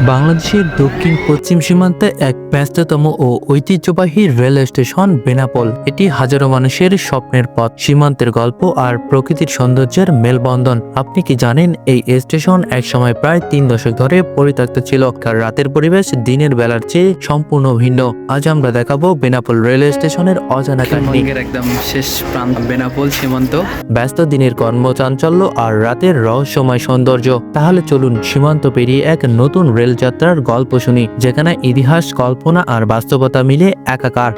বাংলাদেশের দক্ষিণ পশ্চিম সীমান্তে এক ব্যস্ততম ও ঐতিহ্যবাহী রেল স্টেশন বেনাপোল। এটি হাজারো মানুষের স্বপ্নের পথ। সীমান্তের গল্প আর প্রকৃতির সৌন্দর্যের মেলবন্ধন। আপনি কি জানেন এই স্টেশন একসময় প্রায় তিন দশক ধরে পরিত্যক্ত ছিল। কার রাতের পরিবেশ দিনের বেলার চেয়ে সম্পূর্ণ ভিন্ন। আজ আমরা দেখাবো বেনাপোল রেল স্টেশনের অজানা কাহিনী। একদম শেষ প্রান্ত বেনাপোল সীমান্ত। ব্যস্ত দিনের কর্মচাঞ্চল্য আর রাতের রহস্যময় সৌন্দর্য। তাহলে চলুন সীমান্ত পেরিয়ে এক নতুন রেলযাত্রার গল্প শুনি যেখানে ইতিহাস কল্পনা আর বাস্তবতা মিলে একাকার।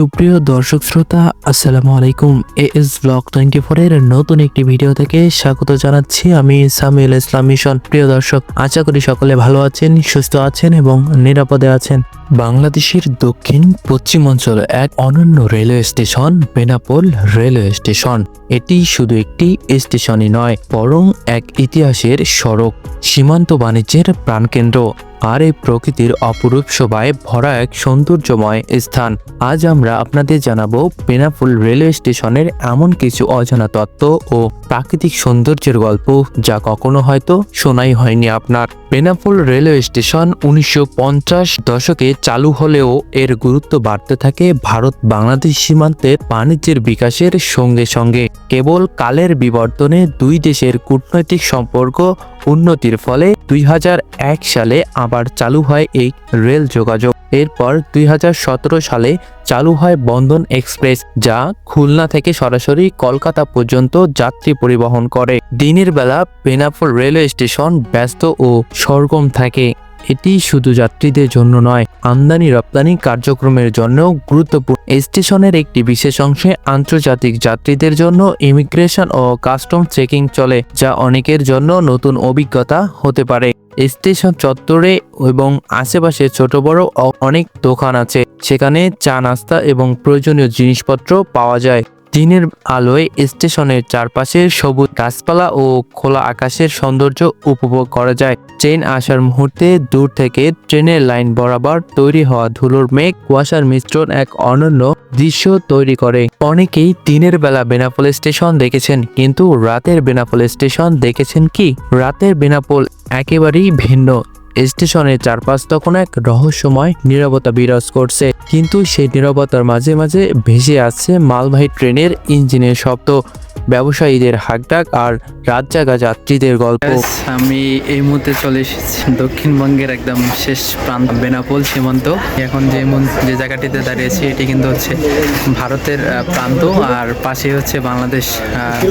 সুপ্রিয় দর্শক শ্রোতা, আসসালামু আলাইকুম। এ এস ব্লগ টোয়েন্টি ফোরের নতুন একটি ভিডিও থেকে স্বাগত জানাচ্ছি আমি সামিউল ইসলাম মিশন। প্রিয় দর্শক, আশা করি সকলে ভালো আছেন, সুস্থ আছেন এবং নিরাপদে আছেন। বাংলাদেশের দক্ষিণ, পশ্চিম অঞ্চলে এক অনন্য railway station, Benapole railway station. এটি শুধু একটি স্টেশনই নয়, বরং এক ইতিহাসের সড়ক। সীমান্ত বাণিজ্যের প্রাণকেন্দ্র। আর এই প্রকৃতির অপরূপ শোভায় ভরা এক সৌন্দর্যময় স্থান। আজ আমরা আপনাদের জানাব বেনাপুল রেলওয়ে স্টেশনের এমন কিছু অজানা তত্ত্ব ও প্রাকৃতিক সৌন্দর্যের গল্প যা কখনো হয়তো শোনাই হয়নি আপনার। বেনাপুল রেলওয়ে স্টেশন উনিশশো পঞ্চাশ দশকে চালু হলেও এর গুরুত্ব বাড়তে থাকে ভারত বাংলাদেশ সীমান্তে বাণিজ্যের বিকাশের সঙ্গে সঙ্গে। কেবল কালের বিবর্তনে দুই দেশের কূটনৈতিক সম্পর্ক উন্নতির ফলে দুই হাজার এক সালে আবার চালু হয় এই রেল যোগাযোগ। এরপর দুই হাজার সতেরো সালে চালু হয় বন্ধন এক্সপ্রেস, যা খুলনা থেকে সরাসরি কলকাতা পর্যন্ত যাত্রী পরিবহন করে। দিনের বেলা বেনাপুর রেলওয়ে স্টেশন ব্যস্ত ও সরগম থাকে। এটি শুধু যাত্রীদের জন্য নয়, আমদানি রপ্তানি কার্যক্রমের জন্য গুরুত্বপূর্ণ। স্টেশনের একটি বিশেষ অংশে আন্তর্জাতিক যাত্রীদের জন্য ইমিগ্রেশন ও কাস্টম চেকিং চলে, যা অনেকের জন্য নতুন অভিজ্ঞতা হতে পারে। স্টেশন চত্বরে এবং আশেপাশে ছোট বড় অনেক দোকান আছে। সেখানে চা নাস্তা এবং প্রয়োজনীয় জিনিসপত্র পাওয়া যায়। দিনের আলোয় স্টেশনের চারপাশে সবুজ গাছপালা ও খোলা আকাশের সৌন্দর্য উপভোগ করা যায়। ট্রেন আসার মুহূর্তে দূর থেকে ট্রেনের লাইন বরাবর তৈরি হওয়া ধুলোর মেঘ কুয়াশার মিশ্রণ এক অনন্য দৃশ্য তৈরি করে। অনেকেই দিনের বেলা বেনাপোল স্টেশন দেখেছেন, কিন্তু রাতের বেনাপোল স্টেশন দেখেছেন কি? রাতের বেনাপোল একেবারেই ভিন্ন। স্টেশনের চারপাশ তখন এক রহস্যময় নিরবতা বিরাজ করছে। কিন্তু সেই নিরবতার মাঝে মাঝে ভেসে আসছে মালবাহী ট্রেনের ইঞ্জিনের শব্দ, ব্যবসায়ীদের হাকডাক আর রাত জাগা যাত্রীদের গল্প। আমি এই মুহূর্তে চলে এসেছি দক্ষিণবঙ্গের একদম শেষ প্রান্ত, বেনাপোল সীমান্ত। এখন যে যে জায়গাটিতে দাঁড়িয়েছি, এটি কিন্তু হচ্ছে ভারতের প্রান্ত, আর পাশে হচ্ছে বাংলাদেশ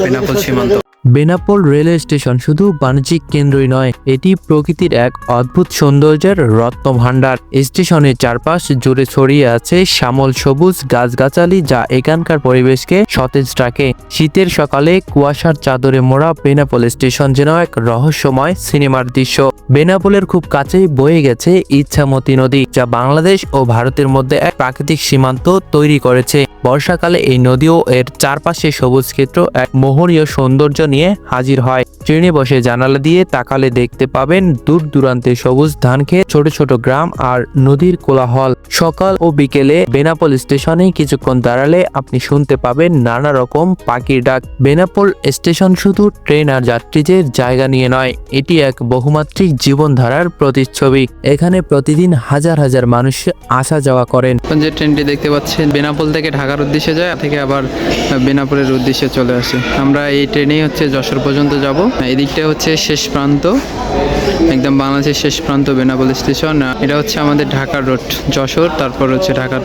বেনাপোল সীমান্ত। বেনাপোল রেলওয়ে স্টেশন শুধু বাণিজ্যিক কেন্দ্রই নয়, এটি প্রকৃতির এক অদ্ভুত সৌন্দর্যের রত্ন ভাণ্ডার স্টেশনের চারপাশ জুড়ে ছড়িয়ে আছে শ্যামল সবুজ গাছগাছালি যা এখানকার পরিবেশকে সতেজ রাখে। শীতের সকালে কুয়াশার চাদরে মোড়া বেনাপোল স্টেশন যেন এক রহস্যময় সিনেমার দৃশ্য। বেনাপোলের খুব কাছেই বয়ে গেছে ইচ্ছামতি নদী, যা বাংলাদেশ ও ভারতের মধ্যে এক প্রাকৃতিক সীমান্ত তৈরি করেছে। বর্ষাকালে এই নদীও এর চারপাশে সবুজ ক্ষেত্র, এক মোহনীয় সৌন্দর্য নিয়ে হাজির হয়। ট্রেনে বসে জানালা দিয়ে তাকালে দেখতে পাবেন দূর দূরান্তে সবুজ ধান ক্ষেত, ছোট ছোট গ্রাম আর নদীর কোলাহল। সকাল ও বিকেলে বেনাপোল স্টেশনে কিছুক্ষণ দাঁড়ালে আপনি শুনতে পাবেন নানা রকম পাখির ডাক। বেনাপোল স্টেশন শুধু ট্রেন আর যাত্রীদের জায়গা নিয়ে নয়, এটি এক বহুমাত্রিক জীবনধারার প্রতিচ্ছবি। এখানে প্রতিদিন হাজার হাজার মানুষ আসা যাওয়া করেন। যে ট্রেনটি দেখতে পাচ্ছেন, বেনাপোল থেকে ঢাকার উদ্দেশ্যে যায় থেকে আবার আহ, বেনাপোলের উদ্দেশ্যে চলে আসে। আমরা এই ট্রেনেই হচ্ছে যশোর পর্যন্ত যাব। এদিকটা হচ্ছে শেষ প্রান্ত একদম বাংলাদেশের শেষ প্রান্ত বেনাপোল স্টেশন। এটা হচ্ছে আমাদের ঢাকার রোড যশোর তারপর হচ্ছে ঢাকার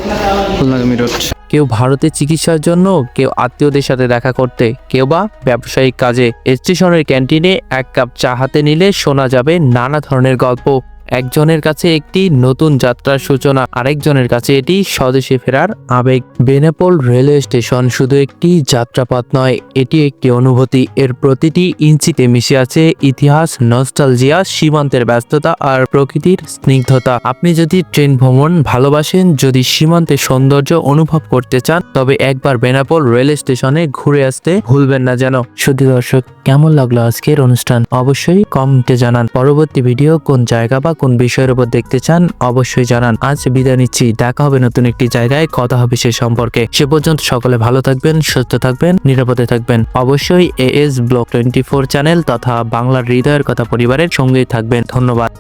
খুলনাগামী রোড। কেউ ভারতে চিকিৎসার জন্য কেউ আত্মীয়দের সাথে দেখা করতে কেউ বা ব্যবসায়িক কাজে। স্টেশনের ক্যান্টিনে এক কাপ চা হাতে নিলে শোনা যাবে নানা ধরনের গল্প। একজনের কাছে একটি নতুন যাত্রার সূচনা, আরেকজনের কাছে এটি স্বদেশে ফেরার আবেগ। বেনাপোল রেলওয়ে স্টেশন শুধু একটি যাত্রাপথ নয়, এটি একটি অনুভূতি। এর প্রতিটি ইঞ্চিতে মিশে আছে ইতিহাস, নস্টালজিয়া, সীমান্তের ব্যস্ততা আর প্রকৃতির স্নিগ্ধতা। আপনি যদি ট্রেন ভ্রমণ ভালোবাসেন, যদি সীমান্তের সৌন্দর্য অনুভব করতে চান, তবে একবার বেনাপোল রেল স্টেশনে ঘুরে আসতে ভুলবেন না যেন। শুধু দর্শক, কেমন লাগল আজকের অনুষ্ঠান? অবশ্যই কমেন্টে জানান। পরবর্তী ভিডিও কোন জায়গা বা কোন বিষয়ের উপর দেখতে চান, অবশ্যই জানান। আজ বিদায় নিচ্ছি। দেখা হবে নতুন একটি জায়গায়। কথা হবে সে সম্পর্কে। সে পর্যন্ত সকলে ভালো থাকবেন, সুস্থ থাকবেন, নিরাপদে থাকবেন। অবশ্যই A S block twenty four channel তথা বাংলার হৃদয়ের কথা পরিবারের সঙ্গেই থাকবেন। ধন্যবাদ।